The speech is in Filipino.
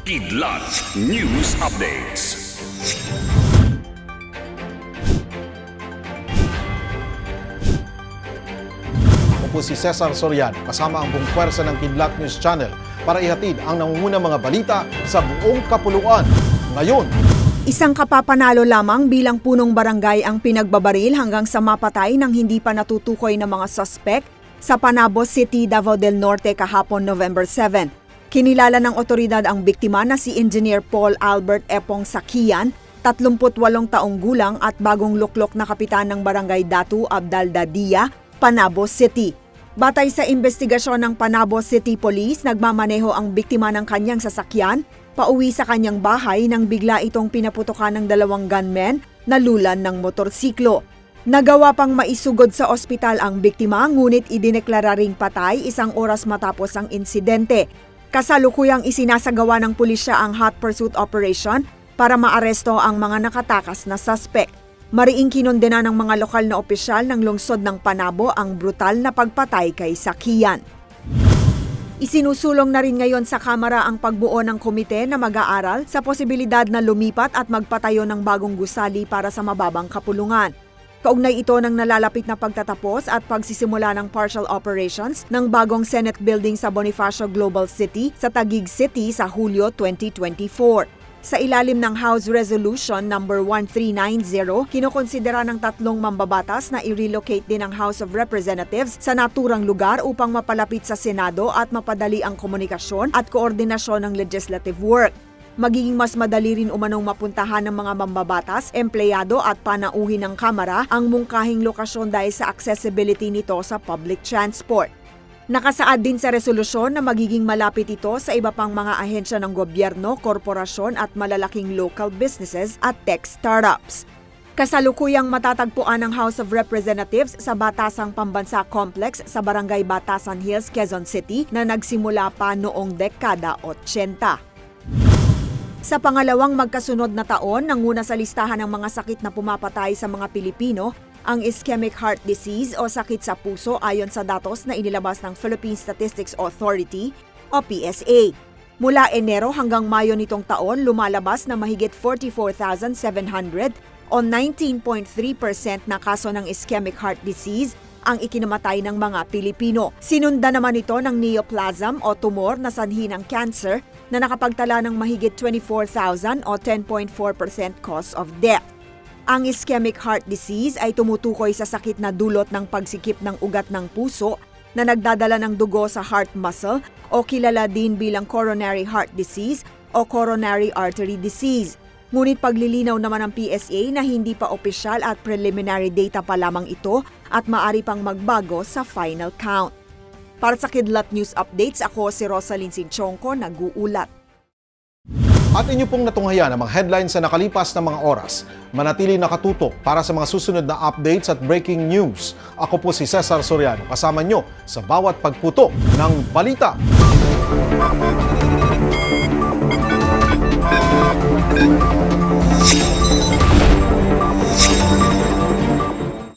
Kidlat News Updates. Ako po si Cesar Soriano kasama ang buong pwersa ng Kidlat News Channel para ihatid ang nangungunang mga balita sa buong kapuluan. Ngayon, Isang kapapanalo lamang bilang punong barangay ang pinagbabaril hanggang sa mapatay ng hindi pa natutukoy na mga suspect sa Panabo City, Davao del Norte kahapon November 7. Kinilala ng otoridad ang biktima na si Engineer Paul Albert Epong Sakian, 38 taong gulang at bagong luklok na kapitan ng barangay Datu Abdal Dadia, Panabo City. Batay sa investigasyon ng Panabo City Police, nagmamaneho ang biktima ng kanyang sasakyan pauwi sa kanyang bahay nang bigla itong pinaputokan ng dalawang gunmen na lulan ng motorsiklo. Nagawa pang maisugod sa ospital ang biktima ngunit idineklara ring patay isang oras matapos ang insidente. Kasalukuyang isinasagawa ng pulisya ang hot pursuit operation para maaresto ang mga nakatakas na suspect. Mariing kinondena ng mga lokal na opisyal ng lungsod ng Panabo ang brutal na pagpatay kay Sakian. Isinusulong na rin ngayon sa Kamara ang pagbuo ng komite na mag-aaral sa posibilidad na lumipat at magpatayo ng bagong gusali para sa mababang kapulungan. Kaugnay ito ng nalalapit na pagtatapos at pagsisimula ng partial operations ng bagong Senate building sa Bonifacio Global City sa Taguig City sa Hulyo 2024. Sa ilalim ng House Resolution number 1390, kinokonsidera ng tatlong mambabatas na i-relocate din ang House of Representatives sa naturang lugar upang mapalapit sa Senado at mapadali ang komunikasyon at koordinasyon ng legislative work. Magiging mas madali rin umanong mapuntahan ng mga mambabatas, empleyado at panauhin ng Kamara ang mungkahing lokasyon dahil sa accessibility nito sa public transport. Nakasaad din sa resolusyon na magiging malapit ito sa iba pang mga ahensya ng gobyerno, korporasyon at malalaking local businesses at tech startups. Kasalukuyang matatagpuan ng House of Representatives sa Batasang Pambansa Complex sa Barangay Batasan Hills, Quezon City na nagsimula pa noong dekada 80. Sa pangalawang magkasunod na taon, nanguna sa listahan ng mga sakit na pumapatay sa mga Pilipino ang ischemic heart disease o sakit sa puso ayon sa datos na inilabas ng Philippine Statistics Authority o PSA. Mula Enero hanggang Mayo nitong taon, lumalabas na mahigit 44,700 o 19.3% na kaso ng ischemic heart disease ang ikinamatay ng mga Pilipino. Sinunda naman ito ng neoplasm o tumor na sanhi ng cancer na nakapagtala ng mahigit 24,000 o 10.4% cause of death. Ang ischemic heart disease ay tumutukoy sa sakit na dulot ng pagsikip ng ugat ng puso na nagdadala ng dugo sa heart muscle o kilala din bilang coronary heart disease o coronary artery disease. Ngunit paglilinaw naman ng PSA na hindi pa opisyal at preliminary data pa lamang ito at maari pang magbago sa final count. Para sa Kidlat News Updates, ako si Rosalyn Sinchonko, nag-uulat. at inyo pong natunghayan ang mga headlines sa nakalipas na mga oras. Manatili nakatutok para sa mga susunod na updates at breaking news. Ako po si Cesar Soriano, kasama nyo sa bawat pagputo ng balita.